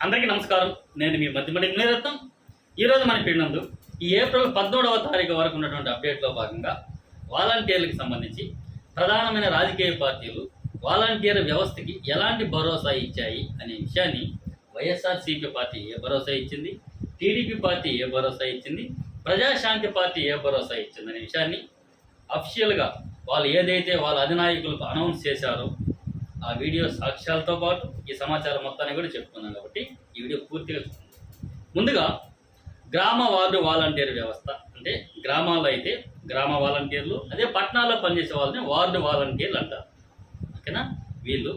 అందరికీ నమస్కారం. నేను మీ మధ్యమడి మునిరత్నం ఈరోజు మన పిన్నందు ఈ ఏప్రిల్ పద్మూడవ తారీఖు వరకు ఉన్నటువంటి అప్డేట్లో భాగంగా వాలంటీర్లకు సంబంధించి ప్రధానమైన రాజకీయ పార్టీలు వాలంటీర్ వ్యవస్థకి ఎలాంటి భరోసా ఇచ్చాయి అనే విషయాన్ని వైఎస్ఆర్సీపీ పార్టీ ఏ భరోసా ఇచ్చింది? టీడీపీ పార్టీ ఏ భరోసా ఇచ్చింది? ప్రజాశాంతి పార్టీ ఏ భరోసా ఇచ్చింది అనే విషయాన్ని అఫిషియల్గా వాళ్ళు ఏదైతే వాళ్ళ అధినాయకులకు అనౌన్స్ చేశారో ఆ వీడియో సాక్ష్యాలతో పాటు ఈ సమాచారం మొత్తాన్ని కూడా చెప్పుకున్నాం కాబట్టి ఈ వీడియో పూర్తిగా చూస్తుంది ముందుగా గ్రామ వార్డు వాలంటీర్ వ్యవస్థ. అంటే గ్రామాల్లో అయితే గ్రామ వాలంటీర్లు అదే పట్టణాల్లో పనిచేసే వాళ్ళని వార్డు వాలంటీర్లు అంటారు. ఓకేనా? వీళ్ళు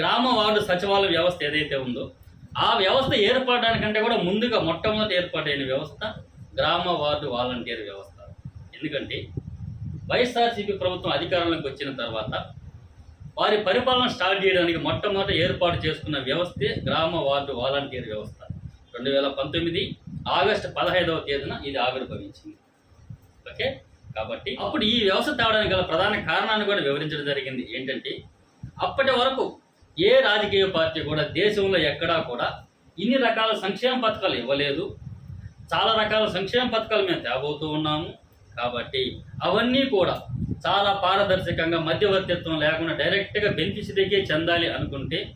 గ్రామ వార్డు సచివాలయ వ్యవస్థ ఏదైతే ఉందో ఆ వ్యవస్థ ఏర్పడడానికంటే కూడా ముందుగా మొట్టమొదటి ఏర్పాటైన వ్యవస్థ గ్రామ వార్డు వాలంటీర్ వ్యవస్థ. ఎందుకంటే వైఎస్ఆర్సీపీ ప్రభుత్వం అధికారంలోకి వచ్చిన తర్వాత వారి పరిపాలన స్టార్ట్ చేయడానికి మొట్టమొదట ఏర్పాటు చేసుకున్న వ్యవస్థే గ్రామ వార్డు వాలంటీర్ వ్యవస్థ. రెండు వేల పంతొమ్మిది ఆగస్టు పదహైదవ తేదీన ఇది ఆవిర్భవించింది. ఓకే? కాబట్టి అప్పుడు ఈ వ్యవస్థ తేవడానికి గల ప్రధాన కారణాన్ని కూడా వివరించడం జరిగింది. ఏంటంటే అప్పటి వరకు ఏ రాజకీయ పార్టీ కూడా దేశంలో ఎక్కడా కూడా ఇన్ని రకాల సంక్షేమ పథకాలు ఇవ్వలేదు. చాలా రకాల సంక్షేమ పథకాలు మేము తేబోతూ ఉన్నాము. కాబట్టి అవన్నీ కూడా చాలా పారదర్శకంగా మధ్యవర్తిత్వం లేకుండా డైరెక్ట్గా బెనిఫిషరీకే చెందాలి అనుకుంటే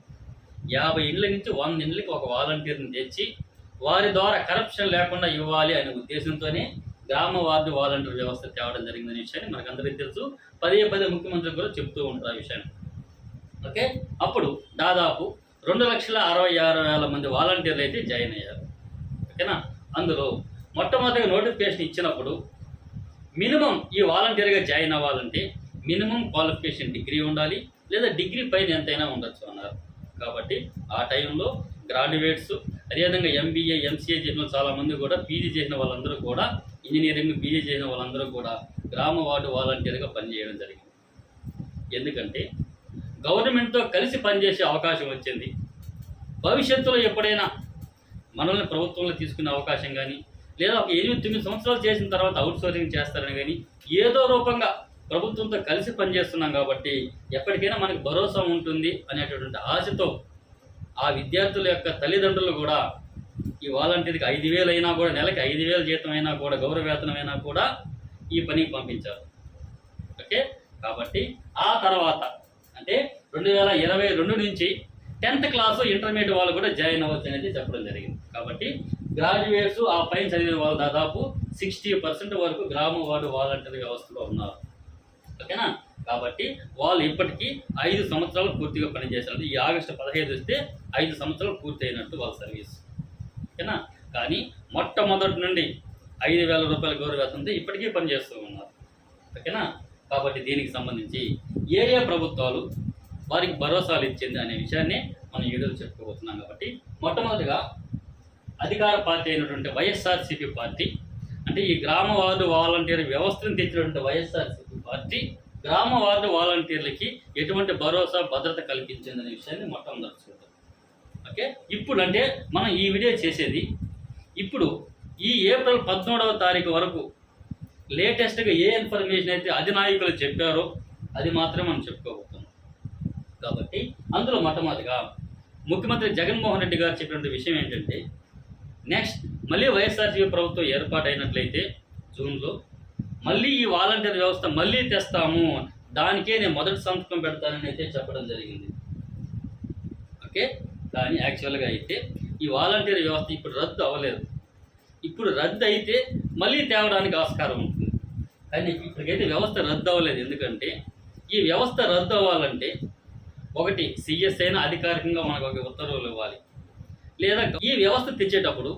యాభై ఇండ్ల నుంచి వంద ఇండ్లకి ఒక వాలంటీర్ని తెచ్చి వారి ద్వారా కరప్షన్ లేకుండా ఇవ్వాలి అనే ఉద్దేశంతోనే గ్రామ వార్డు వాలంటీర్ వ్యవస్థ తేవడం జరిగిందనే విషయాన్ని మనకందరికీ తెలుసు. పదే పదే ముఖ్యమంత్రి కూడా చెప్తూ ఉంటారు ఆ విషయాన్ని. ఓకే? అప్పుడు దాదాపు రెండు లక్షల అరవై ఆరు వేల మంది వాలంటీర్లు అయితే జాయిన్ అయ్యారు. ఓకేనా? అందులో మొట్టమొదటిగా నోటిఫికేషన్ ఇచ్చినప్పుడు మినిమం ఈ వాలంటీర్గా జాయిన్ అవ్వాలంటే మినిమం క్వాలిఫికేషన్ డిగ్రీ ఉండాలి లేదా డిగ్రీ పైన ఎంతైనా ఉండొచ్చు అన్నారు. కాబట్టి ఆ టైంలో గ్రాడ్యుయేట్స్ అదేవిధంగా ఎంబీఏ ఎంసీఏ చేసిన చాలామంది కూడా పీజీ చేసిన వాళ్ళందరూ కూడా ఇంజనీరింగ్ పీజీ చేసిన వాళ్ళందరూ కూడా గ్రామ వార్డు వాలంటీర్గా పనిచేయడం జరిగింది. ఎందుకంటే గవర్నమెంట్తో కలిసి పనిచేసే అవకాశం వచ్చింది. భవిష్యత్తులో ఎప్పుడైనా మనల్ని ప్రభుత్వంలో తీసుకునే అవకాశం కానీ లేదా ఒక ఎనిమిది తొమ్మిది సంవత్సరాలు చేసిన తర్వాత అవుట్ సోర్సింగ్ చేస్తారని కానీ ఏదో రూపంగా ప్రభుత్వంతో కలిసి పనిచేస్తున్నాం కాబట్టి ఎప్పటికైనా మనకి భరోసా ఉంటుంది అనేటటువంటి ఆశతో ఆ విద్యార్థుల యొక్క తల్లిదండ్రులు కూడా ఈ వాలంటీర్కి ఐదు వేలు అయినా కూడా నెలకి ఐదు వేల జీతం అయినా కూడా గౌరవ వేతనం అయినా కూడా ఈ పనికి పంపించారు. ఓకే? కాబట్టి ఆ తర్వాత అంటే రెండు వేల ఇరవై రెండు నుంచి టెన్త్ క్లాసు ఇంటర్మీడియట్ వాళ్ళు కూడా జాయిన్ అవ్వచ్చు అనేది చెప్పడం జరిగింది. కాబట్టి గ్రాడ్యుయేట్స్ ఆ పైన చదివిన వాళ్ళు దాదాపు సిక్స్టీ పర్సెంట్ వరకు గ్రామ వార్డు వాలంటీర్ వ్యవస్థలో ఉన్నారు. ఓకేనా? కాబట్టి వాళ్ళు ఇప్పటికీ ఐదు సంవత్సరాలు పూర్తిగా పనిచేశారు. ఈ ఆగస్టు పదహైదు వస్తే ఐదు సంవత్సరాలు పూర్తి అయినట్టు వాళ్ళ సర్వీస్. ఓకేనా? కానీ మొట్టమొదటి నుండి ఐదు వేల రూపాయల గౌరవేతంతో ఇప్పటికీ పనిచేస్తూ ఉన్నారు. ఓకేనా? కాబట్టి దీనికి సంబంధించి ఏ ఏ ప్రభుత్వాలు వారికి భరోసాలు ఇచ్చింది అనే విషయాన్ని మనం ఈరోజు చెప్పుకోబోతున్నాం. కాబట్టి మొట్టమొదటిగా అధికార పార్టీ అయినటువంటి వైఎస్ఆర్సీపీ పార్టీ అంటే ఈ గ్రామ వార్డు వాలంటీర్ వ్యవస్థను తెచ్చినటువంటి వైఎస్ఆర్సీపీ పార్టీ గ్రామ వార్డు వాలంటీర్లకి ఎటువంటి భరోసా భద్రత కల్పించిందనే విషయాన్ని మొత్తం చూద్దాం ఓకే? ఇప్పుడు అంటే మనం ఈ వీడియో చేసేది ఇప్పుడు ఈ ఏప్రిల్ పద్మూడవ తారీఖు వరకు లేటెస్ట్గా ఏ ఇన్ఫర్మేషన్ అయితే అధినాయకులు చెప్పారో అది మాత్రమే మనం చెప్పుకోబోతున్నాం. కాబట్టి అందులో మొట్టమొదటిగా ముఖ్యమంత్రి జగన్మోహన్ రెడ్డి గారు చెప్పినటువంటి విషయం ఏంటంటే నెక్స్ట్ మళ్ళీ వైఎస్ఆర్సీపీ ప్రభుత్వం ఏర్పాటైనట్లయితే జూన్లో మళ్ళీ ఈ వాలంటీర్ వ్యవస్థ మళ్ళీ తెస్తాము దానికే నేను మొదటి సంతకం పెడతానని అయితే చెప్పడం జరిగింది. ఓకే? కానీ యాక్చువల్గా అయితే ఈ వాలంటీర్ వ్యవస్థ ఇప్పుడు రద్దు అవ్వలేదు. ఇప్పుడు రద్దు అయితే మళ్ళీ తేవడానికి ఆస్కారం ఉంటుంది. కానీ ఇప్పటికైతే వ్యవస్థ రద్దు అవ్వలేదు. ఎందుకంటే ఈ వ్యవస్థ రద్దు అవ్వాలంటే ఒకటి సిఎస్ అయినా అధికారికంగా మనకు ఒక ఉత్తర్వులు ఇవ్వాలి. లేదా ఈ వ్యవస్థ తెచ్చేటప్పుడు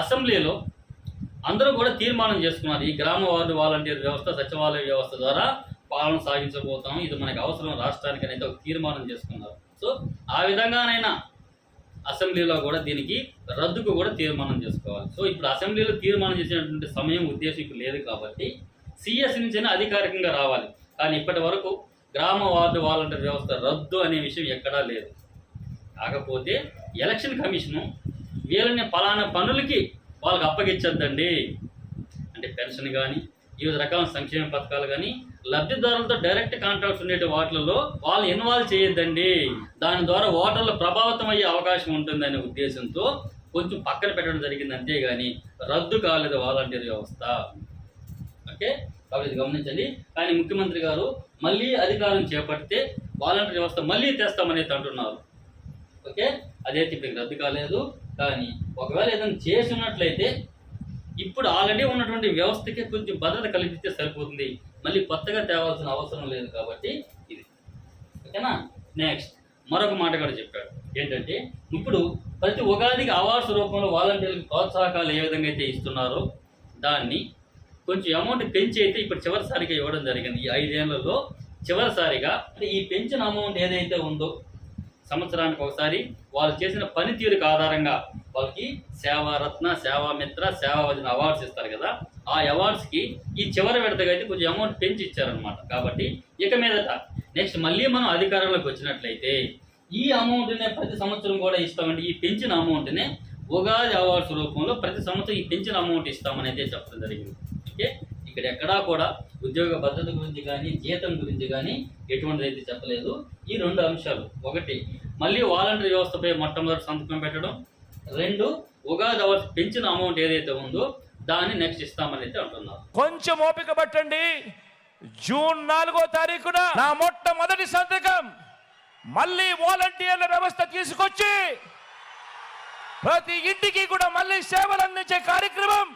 అసెంబ్లీలో అందరూ కూడా తీర్మానం చేసుకున్నారు ఈ గ్రామ వార్డు వాలంటీర్ వ్యవస్థ సచివాలయ వ్యవస్థ ద్వారా పాలన సాగించబోతాం ఇది మనకి అవసరం. రాష్ట్రానికి అనేది ఒక తీర్మానం చేసుకున్నారు. సో ఆ విధంగానైనా అసెంబ్లీలో కూడా దీనికి రద్దుకు కూడా తీర్మానం చేసుకోవాలి. సో ఇప్పుడు అసెంబ్లీలో తీర్మానం చేసినటువంటి సమయం ఉద్దేశం ఇప్పుడు లేదు కాబట్టి సిఎస్ నుంచైనా అధికారికంగా రావాలి. కానీ ఇప్పటి వరకు గ్రామ వార్డు వాలంటీర్ వ్యవస్థ రద్దు అనే విషయం ఎక్కడా లేదు. కాకపోతే ఎలక్షన్ కమిషను వీళ్ళని ఫలానా పనులకి వాళ్ళకి అప్పగించద్దండి. అంటే పెన్షన్ కానీ వివిధ రకాల సంక్షేమ పథకాలు కానీ లబ్ధిదారులతో డైరెక్ట్ కాంట్రాక్ట్స్ ఉండే వాటర్లలో వాళ్ళు ఇన్వాల్వ్ చేయొద్దండి. దాని ద్వారా ఓటర్లు ప్రభావితం అయ్యే అవకాశం ఉంటుందనే ఉద్దేశంతో కొంచెం పక్కన పెట్టడం జరిగింది అంతేగాని రద్దు కాలేదు వాలంటీర్ వ్యవస్థ. ఓకే? కాబట్టి గమనించండి. కానీ ముఖ్యమంత్రి గారు మళ్ళీ అధికారం చేపడితే వాలంటీర్ వ్యవస్థ మళ్ళీ తెస్తామనేది అంటున్నారు. ఓకే? అదైతే ఇప్పటికి రద్దు కాలేదు. కానీ ఒకవేళ ఏదైనా చేసినట్లయితే ఇప్పుడు ఆల్రెడీ ఉన్నటువంటి వ్యవస్థకి కొంచెం భద్రత కల్పిస్తే సరిపోతుంది. మళ్ళీ కొత్తగా తేవాల్సిన అవసరం లేదు కాబట్టి ఇది. ఓకేనా? నెక్స్ట్ మరొక మాట కూడా చెప్పాడు. ఏంటంటే ఇప్పుడు ప్రతి ఉగాదికి అవార్డ్స్ రూపంలో వాలంటీర్లకు ప్రోత్సాహకాలు ఏ విధంగా అయితే ఇస్తున్నారో దాన్ని కొంచెం అమౌంట్ పెంచి అయితే ఇప్పుడు చివరిసారిగా ఇవ్వడం జరిగింది. ఈ ఐదేళ్ళలో చివరిసారిగా అంటే ఈ పెంచిన అమౌంట్ ఏదైతే ఉందో సంవత్సరానికి ఒకసారి వాళ్ళు చేసిన పనితీరుకు ఆధారంగా వాళ్ళకి సేవారత్న సేవామిత్ర సేవావజన అవార్డ్స్ ఇస్తారు కదా. ఆ అవార్డ్స్కి ఈ చివరి విడతగా అయితే కొంచెం అమౌంట్ పెంచి ఇచ్చారనమాట కాబట్టి ఇక మీదట నెక్స్ట్ మళ్ళీ మనం అధికారంలోకి వచ్చినట్లయితే ఈ అమౌంట్నే ప్రతి సంవత్సరం కూడా ఇస్తామంటే ఈ పెంచిన అమౌంట్నే ఉగాది అవార్డ్స్ రూపంలో ప్రతి సంవత్సరం ఈ పెంచిన అమౌంట్ ఇస్తామని అయితే చెప్పడం జరిగింది. ఓకే ఇక్కడ ఎక్కడా కూడా ఉద్యోగ భద్రత గురించి కానీ జీతం గురించి కానీ ఎటువంటిది అయితే చెప్పలేదు. ఈ రెండు అంశాలు. ఒకటి మళ్ళీ వాలంటీర్ వ్యవస్థపై మొట్టమొదటి సంతకం పెట్టడం. రెండు ఉగాది అవర్స్ పెంచిన అమౌంట్ ఏదైతే ఉందో దాన్ని నెక్స్ట్ ఇస్తామని అయితే అంటున్నారు. కొంచెం ఓపిక పట్టండి. జూన్ నాలుగో తారీఖున నా మొట్టమొదటి సంతకం. మళ్ళీ వాలంటీర్ల వ్యవస్థ తీసుకొచ్చి ప్రతి ఇంటికి కూడా మళ్ళీ సేవలు అందించే కార్యక్రమం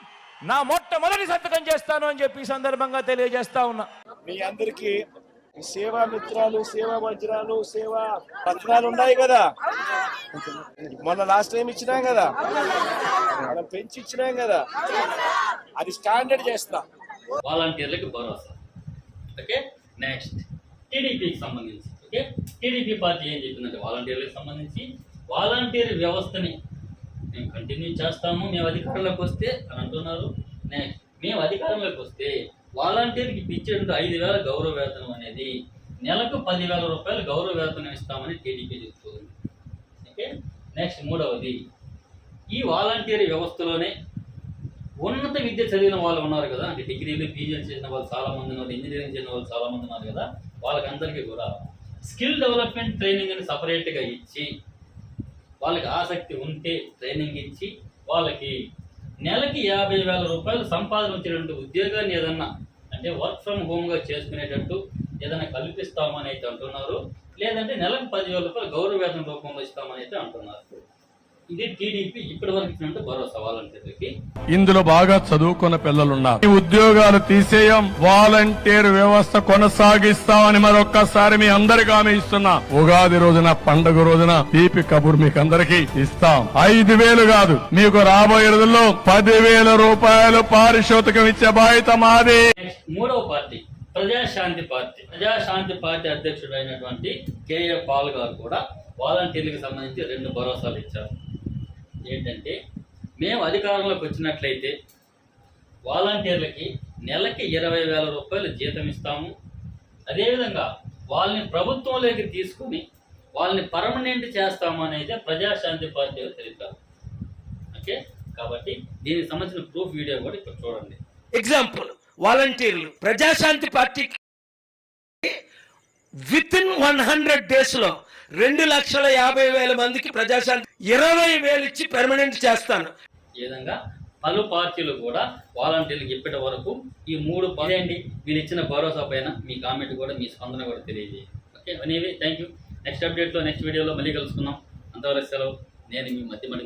నా మొట్టమొదటి సంతకం చేస్తాను అని చెప్పి ఈ సందర్భంగా తెలియజేస్తా ఉన్నా. మీ అందరికి సేవా మిత్రాలు సేవా వజ్రాలు సేవా పత్రాలు ఉన్నాయి కదా? మొన్న లాస్ట్ టైం ఇచ్చినాం కదా? మనం పెంచి ఇచ్చినాం కదా? అది స్టాండర్డ్ చేస్తా. వాలంటీర్లకు భరోసా. ఓకే? నెక్స్ట్ టీడీపీకి సంబంధించి. ఓకే? టీడీపీ పార్టీ ఏం చెప్పిందంటే వాలంటీర్లకు సంబంధించి వాలంటీర్ వ్యవస్థని మేము కంటిన్యూ చేస్తాము. మేము అధికారంలోకి వస్తే అని అంటున్నారు. నెక్స్ట్ మేము అధికారంలోకి వస్తే వాలంటీర్కి పిచ్చేందుకు ఐదు వేల గౌరవ వేతనం అనేది నెలకు పదివేల రూపాయలు గౌరవ వేతనం ఇస్తామని టీడీపీ చెప్తుంది. ఓకే? నెక్స్ట్ మూడవది. ఈ వాలంటీర్ వ్యవస్థలోనే ఉన్నత విద్య చదివిన వాళ్ళు ఉన్నారు కదా. అంటే డిగ్రీలు పీజీలు చేసిన వాళ్ళు చాలా మంది ఉన్నారు. ఇంజనీరింగ్ చేసిన వాళ్ళు చాలామంది ఉన్నారు కదా. వాళ్ళకందరికీ కూడా స్కిల్ డెవలప్మెంట్ ట్రైనింగ్ అని సపరేట్గా ఇచ్చి వాళ్ళకి ఆసక్తి ఉంటే ట్రైనింగ్ ఇచ్చి వాళ్ళకి నెలకి యాభై వేల రూపాయలు సంపాదన వచ్చేటువంటి ఉద్యోగాన్ని ఏదన్నా అంటే వర్క్ ఫ్రమ్ హోమ్గా చేసుకునేటట్టు ఏదైనా కల్పిస్తామని అయితే అంటున్నారు. లేదంటే నెలకు పదివేల రూపాయలు గౌరవ వేతన రూపంలో ఇస్తామని అయితే అంటున్నారు. ఇది టీడీపీ ఇప్పటి వరకు ఇచ్చినట్టు భరోసా వాలంటీర్లకి ఇందులో బాగా చదువుకున్న పిల్లలున్నారు. ఈ ఉద్యోగాలు తీసేయం వాలంటీర్ వ్యవస్థ కొనసాగిస్తామని మరొక్కసారి మీ అందరికి హామీ ఇస్తున్నా. ఉగాది రోజున పండుగ రోజున తీపి కబుర్ మీకు అందరికి ఇస్తాం. ఐదు వేలు కాదు మీకు రాబోయే రోజుల్లో పదివేల రూపాయలు పారితోషికం ఇచ్చే బాధ్యత మాది. మూడవ party Prajashanti party. Prajashanti party అధ్యక్షుడు అయినటువంటి కేఏ పాల్ గారు కూడా వాలంటీర్లకు సంబంధించి రెండు భరోసాలు ఇచ్చారు. ఏంటంటే మేము అధికారంలోకి వచ్చినట్లయితే వాలంటీర్లకి నెలకి ఇరవై వేల రూపాయలు జీతం ఇస్తాము. అదేవిధంగా వాళ్ళని ప్రభుత్వంలోకి తీసుకుని వాళ్ళని పర్మనెంట్ చేస్తాము అనేది ప్రజాశాంతి పార్టీ తెలిపారు. ఓకే? కాబట్టి దీనికి సంబంధించిన ప్రూఫ్ వీడియో కూడా ఇక్కడ చూడండి. ఎగ్జాంపుల్ వాలంటీర్లు ప్రజాశాంతి పార్టీకి విత్ ఇన్ వన్ హండ్రెడ్ డేస్లో రెండు లక్షల యాభై వేల మందికి ప్రజాశాంతి ఇరవై వేలు ఇచ్చి పెర్మనెంట్ చేస్తాను. ఈ విధంగా పలు పార్టీలు కూడా వాలంటీర్లకు ఇప్పటి వరకు ఈ మూడు పదేండి మీరు ఇచ్చిన భరోసా పైన మీ కామెంట్ కూడా మీ స్పందన కూడా తెలియజేయండి ఓకే అనేవి థ్యాంక్ యూ నెక్స్ట్ అప్డేట్లో నెక్స్ట్ వీడియోలో మళ్ళీ కలుసుకుందాం. అంతవరకు సెలవు. నేను మీ మధ్య మణి